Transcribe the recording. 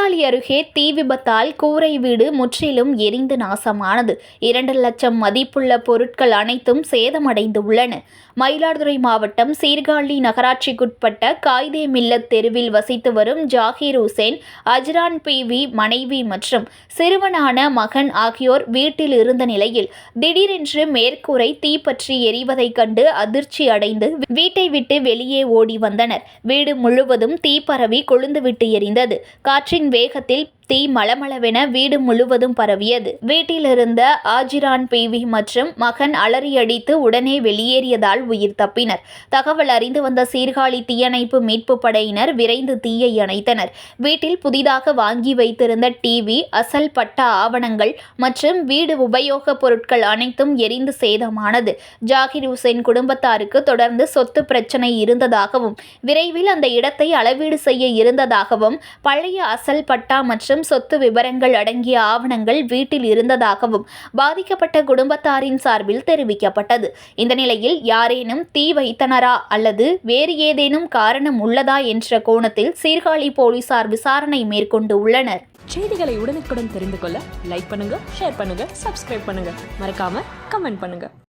அருகே தீ விபத்தால் கூரை வீடு முற்றிலும் எரிந்து நாசமானது. இரண்டு லட்சம் மதிப்புள்ள பொருட்கள் அனைத்தும் சேதமடைந்து உள்ளன மயிலாடுதுறை மாவட்டம் சீர்காழி நகராட்சிக்குட்பட்ட காய்தே மில்லத் தெருவில் வசித்து வரும் ஜாகீர் ஹுசேன் அஜ்ரான் பிவி மனைவி மற்றும் சிறுவனான மகன் ஆகியோர் வீட்டில் இருந்த நிலையில் திடீரென்று மேற்கூரை தீப்பற்றி எரிவதைக் கண்டு அதிர்ச்சி அடைந்து வீட்டை விட்டு வெளியே ஓடி வந்தனர். வீடு முழுவதும் தீ பரவி கொழுந்துவிட்டு எரிந்தது. காற்றின் வேகத்தில் தீ மளமளவென வீடு முழுவதும் பரவியது. வீட்டிலிருந்த ஆஜிரான் பிவி மற்றும் மகன் அலறியடித்து உடனே வெளியேறியதால் உயிர் தப்பினர். தகவல் அறிந்து வந்த சீர்காழி தீயணைப்பு மீட்பு படையினர் விரைந்து தீயை அணைத்தனர். வீட்டில் புதிதாக வாங்கி வைத்திருந்த டிவி அசல் பட்ட ஆவணங்கள் மற்றும் வீடு உபயோகப் பொருட்கள் அனைத்தும் எரிந்து சேதமானது. ஜாகிர் ஹுசேன் குடும்பத்தாருக்கு தொடர்ந்து சொத்து பிரச்சனை இருந்ததாகவும் விரைவில் அந்த இடத்தை அளவீடு செய்ய இருந்ததாகவும் பழைய அசல் பட்டா மற்றும் சொத்து விவரங்கள் அடங்கிய ஆவணங்கள் வீட்டில் இருந்ததாகவும் பாதிக்கப்பட்ட குடும்பத்தாரின் சார்பில் தெரிவிக்கப்பட்டது. இந்த நிலையில் யாரேனும் தீ வைத்தனரா அல்லது வேறு ஏதேனும் காரணம் உள்ளதா என்ற கோணத்தில் சீர்காழி போலீசார் விசாரணை மேற்கொண்டு உள்ளனர். செய்திகளை உடனுக்குடன் தெரிந்து கொள்ள லைக் பண்ணுங்க ஷேர் பண்ணுங்க சப்ஸ்கிரைப் பண்ணுங்க. மறக்காம கமெண்ட் பண்ணுங்க.